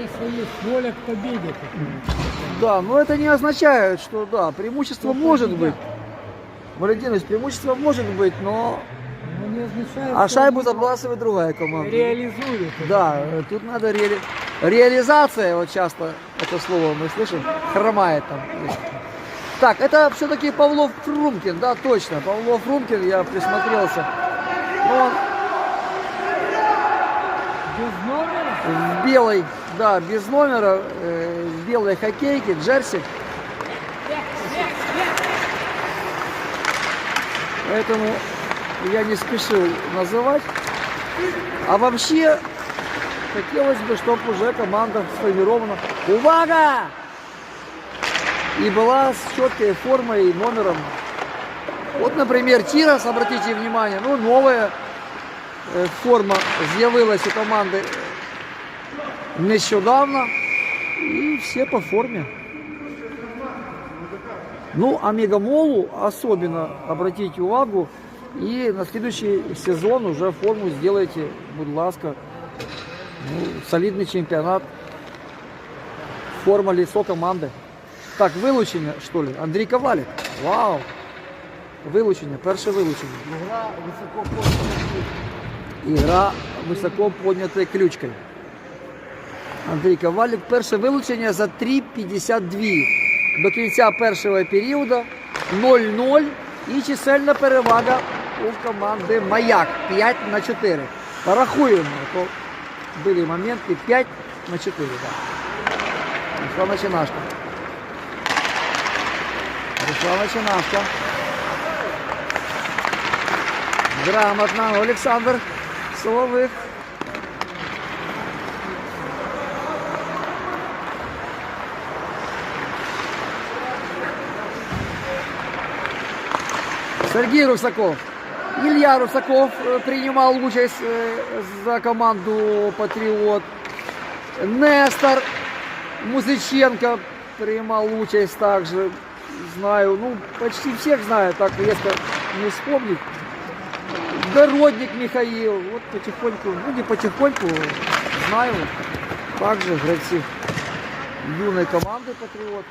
преимущество есть, воля к победе. Да, но это не означает, что да, преимущество может быть. Валентинович, преимущество может быть, но Но не означает, а шайбу забрасывает другая команда. реализуют. это. Да, тут надо реали... реализация, вот часто это слово мы слышим, хромает там. Так, это все-таки Павлов Фрумкин, да, точно. Павлов Фрумкин, я присмотрелся. Ну, он Без номера? в белой, да, без номера, э, в белой хоккейке, джерси. Поэтому я не спешил называть. А вообще, хотелось бы, чтобы уже команда сформирована. Увага! И была с четкой формой и номером. Вот, например, Тирас, обратите внимание, ну, новая форма з'явилась у команди нещодавно. І все по формі. Ну, а Мегамолу особенно обратите увагу. И на следующий сезон уже форму сделайте, будь ласка. Ну, солидный чемпионат. Форма лицо команды. Так, вилучення, що ли? Андрій Ковалік. Вау! Вилучення, перше вилучення. Игра высоко поднята. Ігра високо піднятою ключкою. Андрій Ковалік. Перше вилучення за 3,52. До кінця першого періоду 0-0 і чисельна перевага у команди Маяк 5 на 4. Порахуємо, то були моменти 5 на 4. Да. Пішла начинашка. Пішла начинашка. Грамотно Олександр Солових. Сергей Русаков. Илья Русаков э, принимал участь э, за команду «Патриот». Нестор Музыченко принимал участь также. Знаю, ну, почти всех знаю, так резко не вспомнить. Городник Михаил, вот потихоньку, ну не потихоньку, знаю, также игроки юной команды Патриот.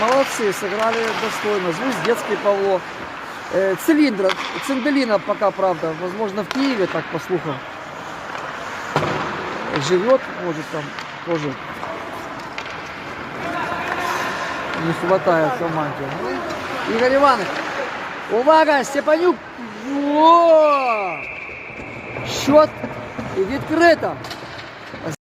Молодцы, сыграли достойно. Звуз детский Павло. Э, Цилиндра, Цинделина пока, правда, возможно, в Киеве, так по слухам, живет, может, там тоже не хватает команде. Ну, Игорь Иванович, увага, Степанюк, О! Счет відкрито.